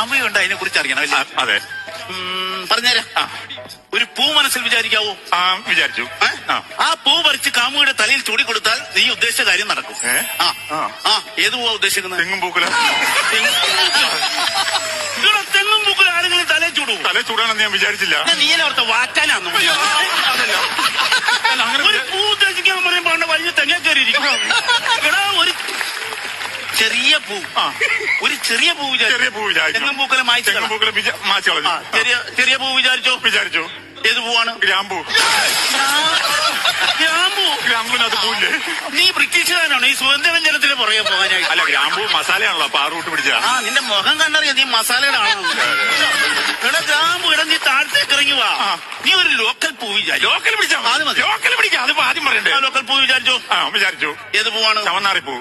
സാമ്യമുണ്ട് അതിനെ കുറിച്ച് അറിയണം അല്ലേ? അതെ. പറഞ്ഞുതരാം. ഒരു പൂ മനസ്സിൽ വിചാരിക്കാവോ? ആ വിചാരിച്ചു. ഏ? ആ. ആ പൂ പറിച്ച് കാമുകിയുടെ തലയിൽ ചൂടി കൊടുത്താൽ നീ ഉദ്ദേശിച്ച കാര്യം നടക്കും. ഏ? ആ. ആ. ആ ഏത് പൂവാ ഉദ്ദേശിക്കുന്നത്? തെങ്ങും പൂക്കല ഇവിടെ തെങ്ങും പൂക്കൾ ആരെങ്കിലും തലയിൽ ചൂടൂ തല ചൂടാണെന്ന് ഞാൻ വിചാരിച്ചില്ല. നീ വാറ്റാനാന്നു അതല്ല. അല്ല, അങ്ങനെ ഒരു പൂ ഉദ്ദേശിക്കാൻ പറയുമ്പോ അവിടെ വലിയ തെങ്ങ കയറിയിരിക്കും. എടാ ചെറിയ പൂ. ഒരു ചെറിയ പൂ ചെറിയ പൂ വിചാരിച്ചോ. മായ്ച്ചു കളഞ്ഞു. ചെറിയ ചെറിയ പൂ വിചാരിച്ചോ? വിചാരിച്ചു. ഏത് പൂവാണ്? ഗ്രാമ്പൂ. ഗ്രാമ്പൂ. ഗ്രാമ്പൂവിനകത്ത് പൂവില്ലേ? നീ ബ്രിട്ടീഷുകാരനാണ്? ഈ സുഗന്ധവ്യഞ്ജനത്തിന് പുറകെ പോകാനായി അല്ല ഗ്രാമ്പൂ മസാലയാണല്ലോ അപ്പൊ ആ റൂട്ട് ആ നിന്റെ മുഖം കണ്ടറിയാം നീ മസാലയിലാണോ? എടാ ഗ്രാമ്പൂ ഇട നീ താഴത്തേക്ക് ഇറങ്ങി വാ. നീ ഒരു ലോക്കൽ പൂ വിചാരിച്ചു. ലോക്കൽ പിടിച്ചാ അത് മതി. ലോക്കൽ പിടിക്കാം. അതിപ്പോ ആദ്യം പറയണ്ടേ ആ ലോക്കൽ പൂ വിചാരിച്ചോ ആ വിചാരിച്ചു. ഏത് പൂവാണ്? ചവന്നാറി പൂ